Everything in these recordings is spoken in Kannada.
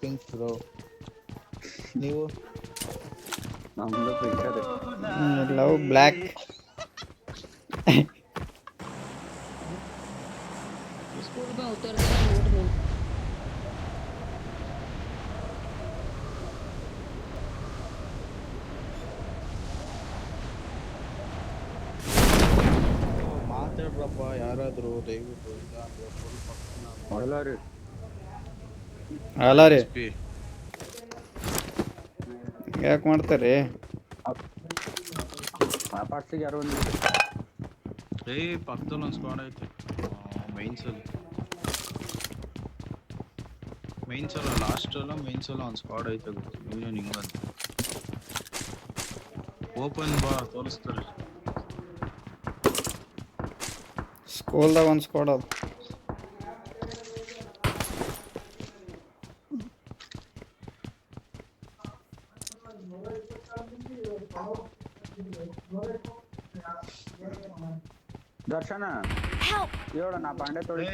ಕಿಂಗ್ಸ್ ಬ್ರೋ ನೀವು ನಮ್ದು ಬೇಕಾದ್ರೆ ಲವ್ ಬ್ಲ್ಯಾಕ್ ಮಾತಾಡ್ರಪ್ಪ ಯಾರಾದರೂ ದಯವಿಟ್ಟು ಇಲ್ಲ ಅಂದ್ರೆ ಫುಲ್ ಪಕ್ಕ ಅಲ್ಲ ರೀ. ಯಾಕೆ ಮಾಡ್ತಾರೆ ಆ ಪಾರ್ಟ್ಸಿಗೆ ಯಾರು ಒಂದು ಏ ಪಕ್ಕದಲ್ಲಿ ಒಂದು ಸ್ಕ್ವಾಡ್ ಐತೆ. ಮೈನ್ಸ್ ಅಲ್ಲಿ. ಮೈನ್ಸ್ ಅಲ್ಲ ಲಾಸ್ಟ್ ಅಲ್ಲ ಮೈನ್ಸ್ ಅಲ್ಲ ಒಂದು ಸ್ಕ್ವಾಡ್ ಐತೆ ನೀವೇನು ಹಿಂಗಂತ ಓಪನ್ ಬಾ ತೋರಿಸ್ತಾರೆ. ಸ್ಕೂಲ್ದಾಗ ಒಂದು ಸ್ಕ್ವಾಡ್ ಅದು. ದರ್ಶನ. ಹೇಳು ನಾ ಪಾಂಡೆ ತೊಳಿ.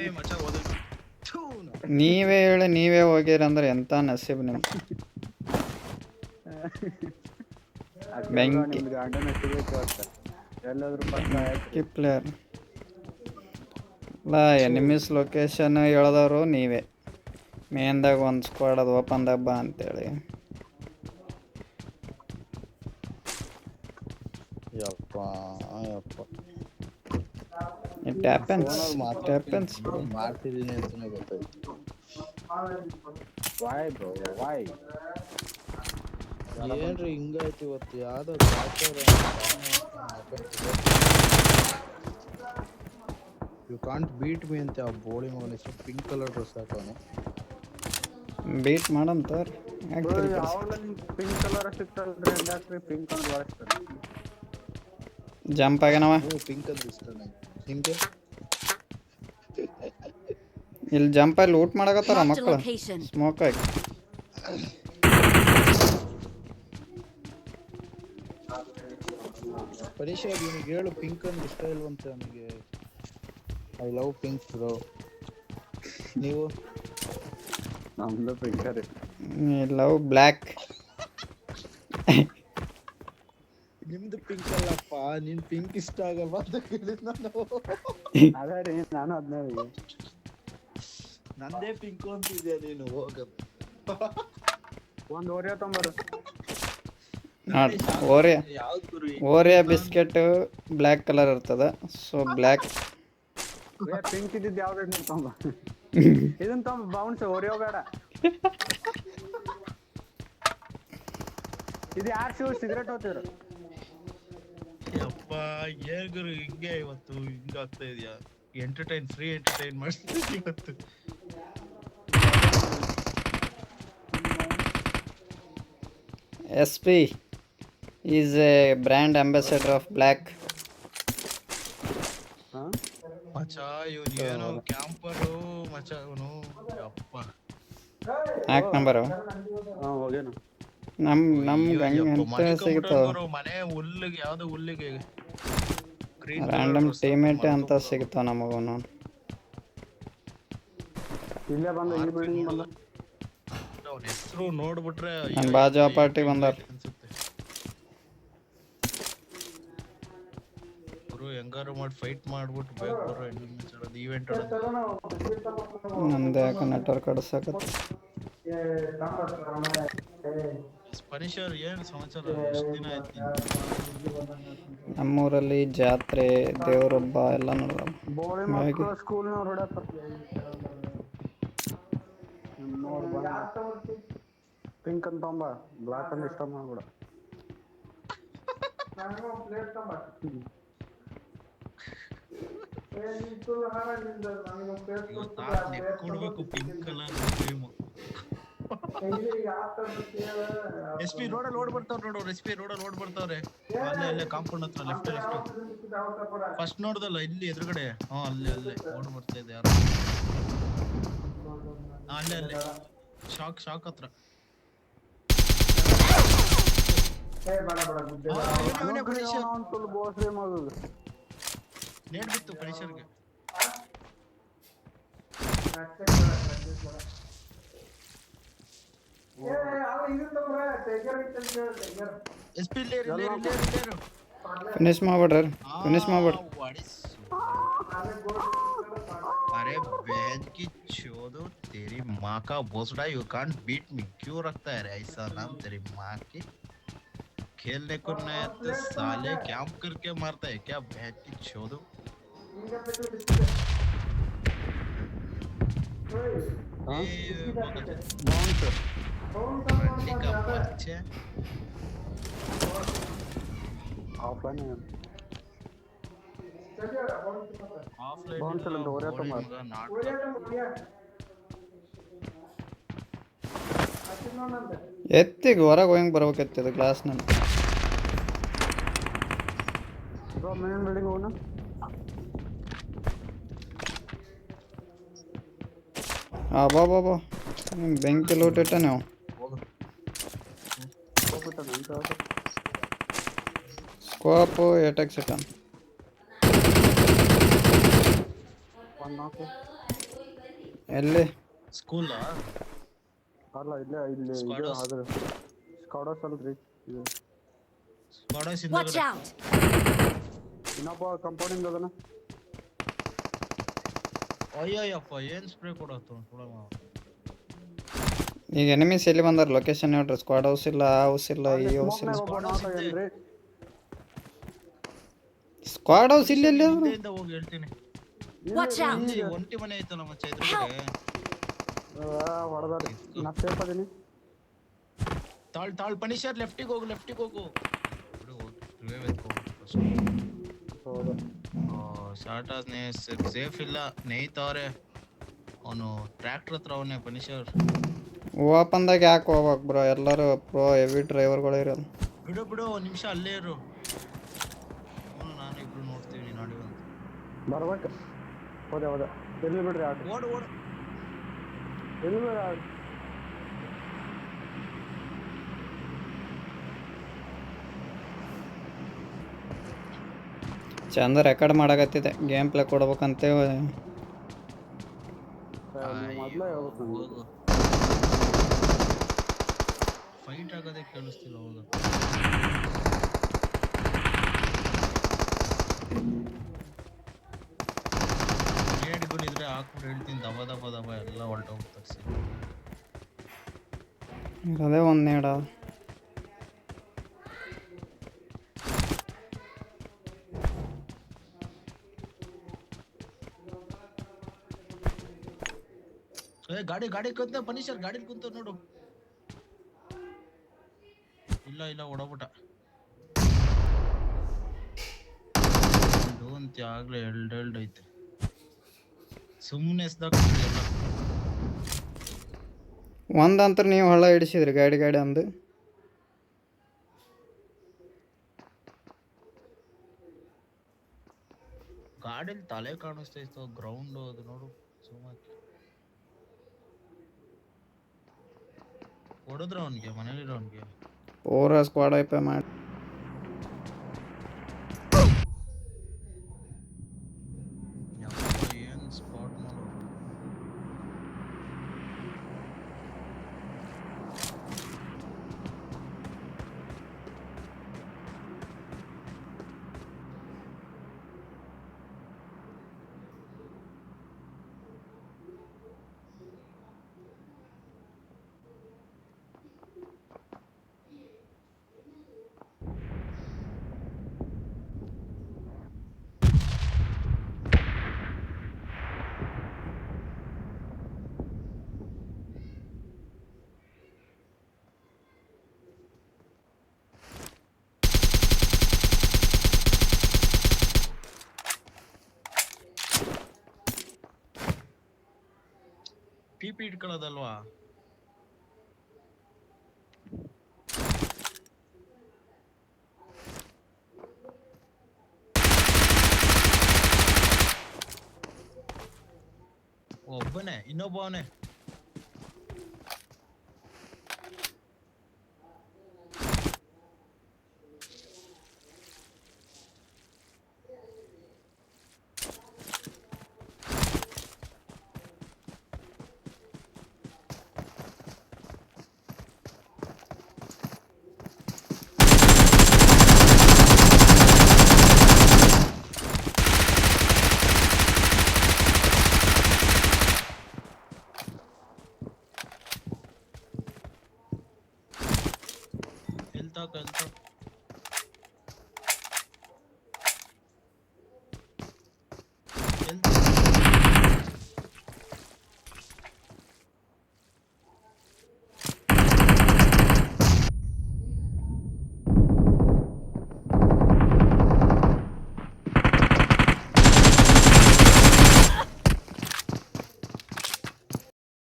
ನೀವೇ ಹೇಳಿ ನೀವೇ ಹೋಗಿರಂದ್ರೆ ಎಂತ ಎಂಥ ನಸೀಬ್ ನಿಮ್ ಬೆಂಕಿ. ಎಲ್ಲಾದ್ರೂ ಪ್ಲೇಯರ್ ಅಲ್ಲ ಎನಿಮಿಸ್ ಲೊಕೇಶನ್ ಹೇಳ್ದವರು ನೀವೇ. ಮೇನ್ದಾಗ ಒಂದು ಸ್ಕ್ವಾಡ್ ಅದು ಓಪನ್ದಾಗ ಬಾ ಅಂತೇಳಿ. ಯಪ್ಪ ಯಪ್ಪ. ಇಟ್ ಹ್ಯಾಪನ್ಸ್ ಇಟ್ ಹ್ಯಾಪನ್ಸ್ ಮಾಡ್ತಿದ್ದೀನಿ ಅಂತಾನೆ ಗೊತ್ತಾಯ್ತು. ವಾಯ್ ಬ್ರೋ ವಾಯ್ ಏನ್ರಿ ಹಿಂಗಾಯ್ತು ಇವತ್ತು? ಯಾವ್ದೋ ಯು ಕಾಂಟ್ ಬೀಟ್ ಮೀ ಅಂತ ಆ ಬೋಳಿ ಮಗನ ಹೆಸರು. ಪಿಂಕ್ ಕಲರ್ ಡ್ರೆಸ್ ಹಾಕೋನು. ಬೀಟ್ ಮಾಡಂತಾರ ಸರ್ ಪಿಂಕ್ ಕಲರ್ ಸಿಗ್ತಲ್ರಿ ಪಿಂಕ್ ಕಲರ್ ಜಂಪ್ ಆಗ್ಯಾನವ ನೀವು ಪಿಂಕ್ ಅಂದ್ರೆ ಇಷ್ಟ ನಂಗೆ. ನಿಮ್ಗೆ? ಇಲ್ಲಿ ಜಂಪ್ ಅಲ್ಲಿ ಊಟ ಮಾಡಕತ್ತಾರ ಮಕ್ಕಳು? ಸ್ಮೋಕ್ ಆಗಿ. ಪರೀಕ್ಷೆ ನೀವು ಹೇಳು ಪಿಂಕ್ ಅಂದ್ರೆ ಇಷ್ಟ ಇಲ್ವಂತ ನನಗೆ ಐ ಲವ್ ಪಿಂಕ್ ಬ್ರೋ ನೀವು? ನಮ್ದು ಪಿಂಕರ್ ಲವ್ ಬ್ಲ್ಯಾಕ್ ಪಿಂಕ್ ನಿನ್ ಪಿಂಕ್ ಇಷ್ಟ ಆಗಲ್ವಾ ಅಂತ ಕೇಳಿದ್ ನಾನು. ಅದೇ ರೀ ನಾನು ಅದ್ನ ನಂದೇ ಪಿಂಕ್ ಅಂತಿದ್ಯಾ ನೀನು? ಹೋಗದು ಒಂದು ಓರಿಯೋ ತೊಂಬರು ನೋಡಿ ಓರಿಯಾ ಯಾವ್ದು ಗುರು ಓರಿಯಾ ಬಿಸ್ಕೆಟ್ ಬ್ಲ್ಯಾಕ್ ಕಲರ್ ಇರ್ತದ. ಸೊ ಬ್ಲ್ಯಾಕ್ ಪಿಂಕ್ ಇದ್ದಿದ್ದು ಯಾವ್ದು ನೀನ್ ತೊಂಬ ಇದನ್ನ ತೊಂಬ ಬೌನ್ಸ್ ಓರಿಯೋ ಬೇಡ. ಇದು ಯಾರು ಶೂ ಸಿಗರೇಟ್ ಹೋಗ್ತಿದ್ರು ಅಪ್ಪ ಏನ್ ಗುರು ಹಿಂಗೆ ಇವತ್ತು ಹಿಂಗ ಆಗ್ತಾ ಇದೆಯಾ? ಎಂಟರ್ಟೈನ್ ಫ್ರೀ ಎಂಟರ್ಟೈನ್ ಮಾಡ್ತಿದ್ದೆ ಇವತ್ತು. S P is a brand ambassador of black ಮಚಾ ಇವನು ಏನೋ ಕ್ಯಾಂಪರು ಮಚ ಇವನು ಅಪ್ಪ ನಾಲ್ಕು ನಂಬರು ಹಾಂ ಹೋಗ್ಯಾನ ನಮ್ ನಮ್ಗೆ ಹಂಗೆ ಅಯ್ಯಪ್ಪ, ಎಂತ ಮನೆ ಸಿಗ್ತಾವ ಮನೆ ಹುಲ್ಲಿಗೆ ಯಾವ್ದು ಹುಲ್ಲಿಗೆ? ರ್ಯಾಂಡಮ್ ಟೀಮೇಟ್ ಅಂತ ಸಿಗ್ತಾವ ನಮಗೂ ಇಲ್ಲೇ ಬಂದ ಈ ಬಿಲ್ಡಿಂಗ್ ಬಂದ. ಹೆಸರು ನೋಡ್ಬಿಟ್ರೆ ನನ್ನ ಬಾಜು ಅಪಾರ್ಟಿ ಪಾರ್ಟಿ ಬಂದಾರ. ಗುರು ಹೆಂಗಾರು ಮಾಡಿ ಫೈಟ್ ಮಾಡ್ಬಿಟ್ಟು ಬೇಗ ಬರೋ ಹೆಣ್ಣು ಈವೆಂಟ್ ನಮ್ದು ಯಾಕೆ ನೆಟ್ವರ್ಕ್ ಅಡ್ಸಕತ್ತ ಸ್ಪನಿಷರ್ ಏನು ಸಮಾಚಾರ? ಎಷ್ಟು ದಿನ ಆಯ್ತು? ನಮ್ಮೂರಲ್ಲಿ ಜಾತ್ರೆ ದೇವರೊಬ್ಬ ಎಲ್ಲ ನೋಡ ಸ್ಕೂಲ್ ಪಿಂಕ್ ಅಂತ ತೊಂಬ ಬ್ಲಾಕ್ ಅಂತ ಇಷ್ಟ ಮಾಡ್ಬಿಡ. ಕೊಡ್ಬೇಕು pink colour cream S P ರೋಡಲ್ಲಿ ಓಡ್ ಬರ್ತಾವ್ರ ನೋಡು ಎಸ್ ಪಿ ರೋಡಲ್ಲಿ ಓಡ್ ಬರ್ತಾವ್ರೆ ಅಲ್ಲೇ ಅಲ್ಲೇ ಕಾಂಪೌಂಡ್ ಹತ್ರ ಲೆಫ್ಟ್ ಲೆಫ್ಟ್ ಫಸ್ಟ್ ನೋಡ್ದಲ್ಲ ಇಲ್ಲಿ ಎದುರುಗಡೆ. ಹಾ ಅಲ್ಲೇ ಅಲ್ಲೇ. ಓಡ್ ಬರ್ತಾ ಇದೆ ಯಾರು. ಅಲ್ಲೇ ಅಲ್ಲೇ. ಶಾಕ್ ಶಾಕ್ ಹತ್ರ. ನೇಡ್ ಬಿತ್ತು ಪನಿಷರ್ಗೆ S P ಲೇರು ಲೇರು ಲೇರು ಲೇರು finish ಮಾಡ್ಬಿಡ್ರಿ finish ಮಾಡ್ಬಿಡ್ರಿ Ah, what is- अरे बहन की चोदो तेरी माँ का भोसड़ा यू कांट बीट मी क्यों रखता है रे ऐसा नाम तेरी माँ की खेलने को नया तो साले कैंप करके मारता है क्या बहन की चोदो ए, బండి కప్పచ్చే ఆఫ్లైన్ ಹೊರಗೆ ಹೋಯಂಗೆ ಬರ್ಬೇಕಿತ್ತು ಇದು ಕ್ಲಾಸ್ ನಾನು ಮೇನ್ ಬಿಲ್ಡಿಂಗ್ ಹೋಗೋಣ ಆ ಬಾ ಬಾ ಬಾ ಬೆಂಕಿ ಲೋಟಿಟ್ಟ ನೀವು ಹೋಗ್ಬಿಟ್ಟ ನಂತರ ಸ್ಕೋಪ್ ಏಟಕ್ ಸಿಟನ್ ಒನ್ ನಾಲ್ಕು ಎಲ್ಲಿ ಸ್ಕೂಲ್ ಅಲ್ಲ ಇಲ್ಲೇ ಇಲ್ಲಿ ಇದು Squados. ಆದ್ರೆ ಸ್ಕಾಡೋಸ್ ಅಲ್ರಿ ಇದು. ಸ್ಕ್ವಾಡರ್ಸ್ Watch out! ಇನ್ನೊಬ್ಬ ಕಂಪೌಂಡಿಂಗ್ ಅದನ್ನ ಅಯ್ಯಯ್ಯಪ್ಪ ಏನ್ ಸ್ಪ್ರೇ ಕೊಡತ್ತು ಕೊಡಮ್ಮ ಈಗ ಎನಿಮೀಸ್ ಎಲ್ಲಿ ಬಂದಾರ? ಲೊಕೇಶನ್ ಹೇಳ್ರಿ ಸ್ಕ್ವಾಡ್ ಹೌಸ್ ಇಲ್ಲ ಆ ಹೌಸ್ ಇಲ್ಲ ಈ ಹೌಸ್ ಇಲ್ಲ? ಸ್ಕ್ವಾಡ್ ಹೌಸ್ ಇಲ್ಲಿ ಎಲ್ಲಿ ಅವ್ರು? ಹೋಗಿ ಹೇಳ್ತೀನಿ. ಒಂಟಿ ಮನೆ ಐತಲ್ಲ ಮಚ್ಚ ಎದುರುಗಡೆ. ಹೊಡೆದಾರಿ ನಾ ಸೇಫ್ ಅದೀನಿ. ತಾಳ್ ತಾಳ್ ಪನಿಷರ್ ಲೆಫ್ಟಿಗೆ ಹೋಗು ಲೆಫ್ಟಿಗೆ ಹೋಗು. ಬಿಡು, revive ಎತ್ಕೊ first. ಹೌದು. ಆ, ನೇ ಸೇಫ್ ಇಲ್ಲ. ನೇಯ್ತವ್ರೆ ಅವನು ಟ್ರ್ಯಾಕ್ಟರ್ ಹತ್ರ ಅವನೇ ಪನಿಷರ್ ಓಪನ್ದಾಗ ಯಾಕೆ ಹೋಗ್ಬೇಕು ಬ್ರೋ ಎಲ್ಲರೂ ಪ್ರೋ ಹೆವಿ ಡ್ರೈವರ್ಗಳು ಇರೋದು. ಬಿಡು ಬಿಡು ಒಂದು ನಿಮಿಷ ಅಲ್ಲೇ ಇರು. ಅವನು ನಾನು ಇಬ್ರು ನೋಡ್ತೀವಿ ನಾಡಿ ಅಂತ. ಬರ್ಬೇಕು. ಹೋದೆ ಹೋದೆ. ಎಲ್ಲಿ ಬಿಡ್ರಿ ಆಟ ಓಡು ಓಡು. ಎಲ್ಲಿ ಬಿಡ್ರಿ ಆಟ ಚಂದ ರೆಕಾರ್ಡ್ ಮಾಡಕತ್ತಿದೆ ಗೇಮ್ ಪ್ಲೇ ಕೊಡ್ಬೇಕಂತೆ ಮೊದಲೇ ಹೇಳ್ಬೇಕು. ಫೈಟ್ ಆಗೋದೇ ಕೇಳಿಸ್ತಿಲ್ಲ ಅವಾಗ ಇದ್ರೆ ಹಾಕ್ಬಿಟ್ಟು ಹೇಳ್ತೀನಿ. ದಬ ದಬ ದಬ ಎಲ್ಲ ಹೊರಟೋಗ್ತಾರೆ ಸರಿ ಅದೇ ಒಂದು ನೇಡ. ಗಾಡಿ ಗಾಡಿ ಕುಂತ ಪನಿಷರ್ ಗಾಡಿ ಕುಂತ ನೋಡು. ಇಲ್ಲ ಇಲ್ಲ ಓಡೋಗ್ಬಿಟ್ಟ ಇದು ಅಂತ ಆಗ್ಲೇ ಎಲ್ಡ್ ಎಲ್ಡ್ ಐತೆ. ಸುಮ್ಮನೆ ಒಂದಂತ್ರ ನೀವು ಹಳ್ಳ ಹಿಡಿಸಿದ್ರಿ ಗಾಡಿ ಗಾಡಿ ಅಂದು. ಗಾಡಿಲಿ ತಲೆ ಕಾಣಿಸ್ತಾ ಇತ್ತು ಗ್ರೌಂಡ್ ಅದು ನೋಡು ಸುಮ್ಮನೆ ಹೊಡೆದ್ರ ಅವನಿಗೆ ಮನೇಲಿರೋನ್ಗೆ ಪೂರ ಸ್ಕ್ವಾಡ್ ಐಪೆ ಮಾಡಿ ಪಿ ಪಿ ಇಟ್ಕೊಳ್ಳೋದಲ್ವಾ ಒಬ್ಬನೇ ಇನ್ನೊಬ್ಬವನೇ